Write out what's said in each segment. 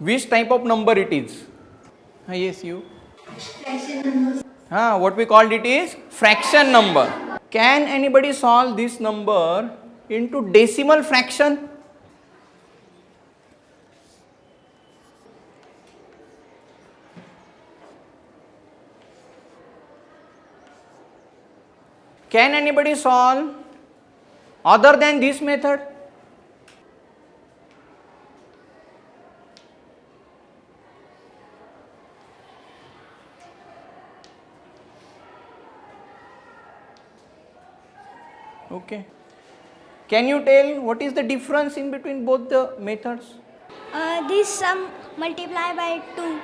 which type of number it is? Ah, yes, you. Ah, what we called it is fraction number. Can anybody solve this number into decimal fraction? Can anybody solve other than this method? Okay. Can you tell what is the difference in between both the methods? Uh, this sum multiply by 2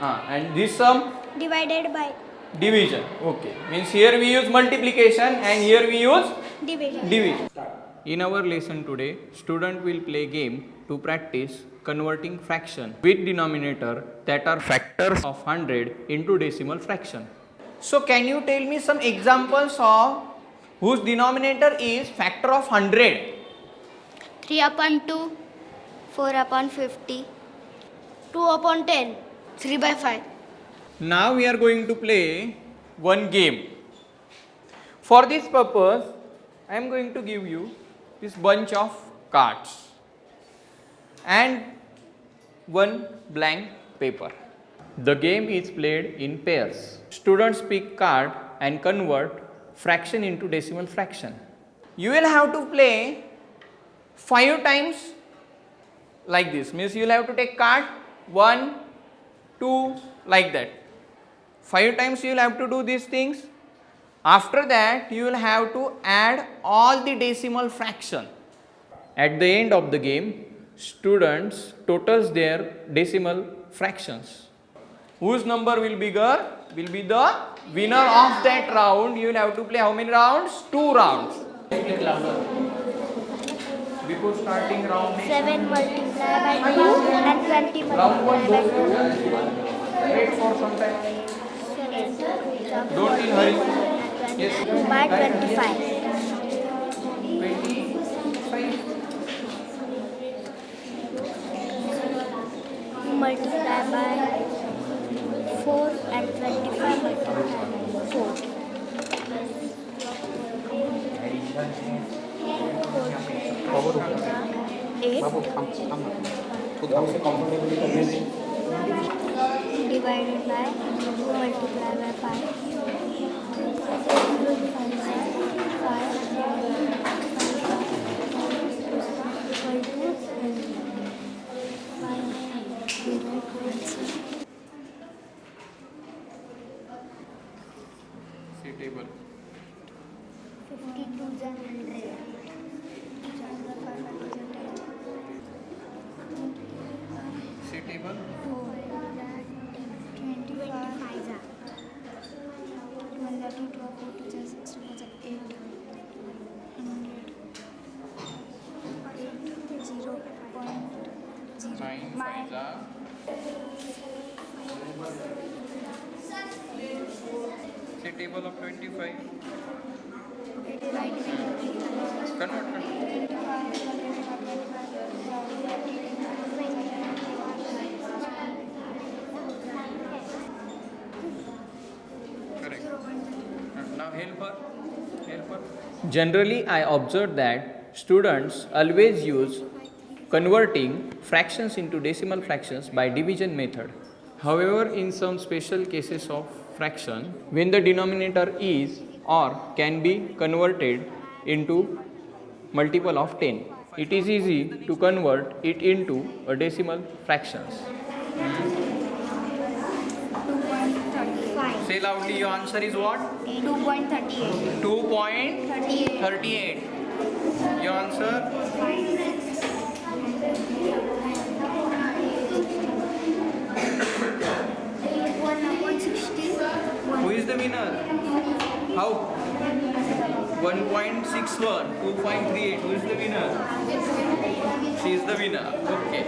Ah, and this sum divided by division. Okay. Means here we use multiplication and here we use division. division. In our lesson today, student will play game to practice converting fraction with denominator that are factors of 100 into decimal fraction. So can you tell me some examples of whose denominator is factor of 100? 3 upon 2, 4 upon 50, 2 upon 10, 3 by 5. Now we are going to play one game. For this purpose, I am going to give you this bunch of cards and one blank paper. The game is played in pairs. Students pick card and convert fraction into decimal fraction. You will have to play five times like this. Means you will have to take card one, two, like that. Five times you will have to do these things. After that, you will have to add all the decimal fraction. At the end of the game, students totals their decimal fractions. Whose number will be bigger will be the winner of that round. You will have to play how many rounds? Two rounds. Before starting round 7 multiply by 2 and 20 round one, by 2. wait for some time. 7 Don't in hurry. Yes. by 25. 25. multiply by 4 and 25 multiply by 4. Eight divided by 2 multiply by 5. 5 table? 52,100. See table? 25,000. 1, 2, 12, 14, 16, 17, 8. 0.0 9 5 0 the table of 25. Convert, convert. Now help her. Help her. Generally, I observe that students always use converting fractions into decimal fractions by division method. However, in some special cases of fraction, when the denominator is or can be converted into multiple of 10, it is easy to convert it into a decimal fractions. Say loudly, your answer is what? 2.38. 2.38. 38. Your answer? One upon 60. Who is the winner? How? 1.61, 2.38. Who is the winner? She is the winner. Okay.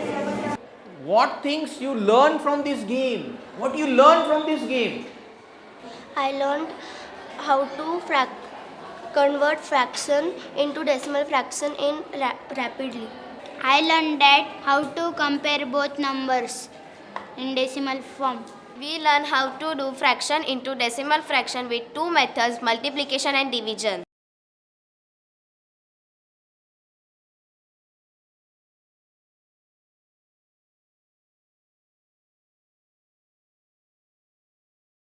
What things you learn from this game? What you learn from this game? I learned how to frac- convert fraction into decimal fraction in ra- rapidly. I learned that how to compare both numbers in decimal form. We learn how to do fraction into decimal fraction with two methods multiplication and division.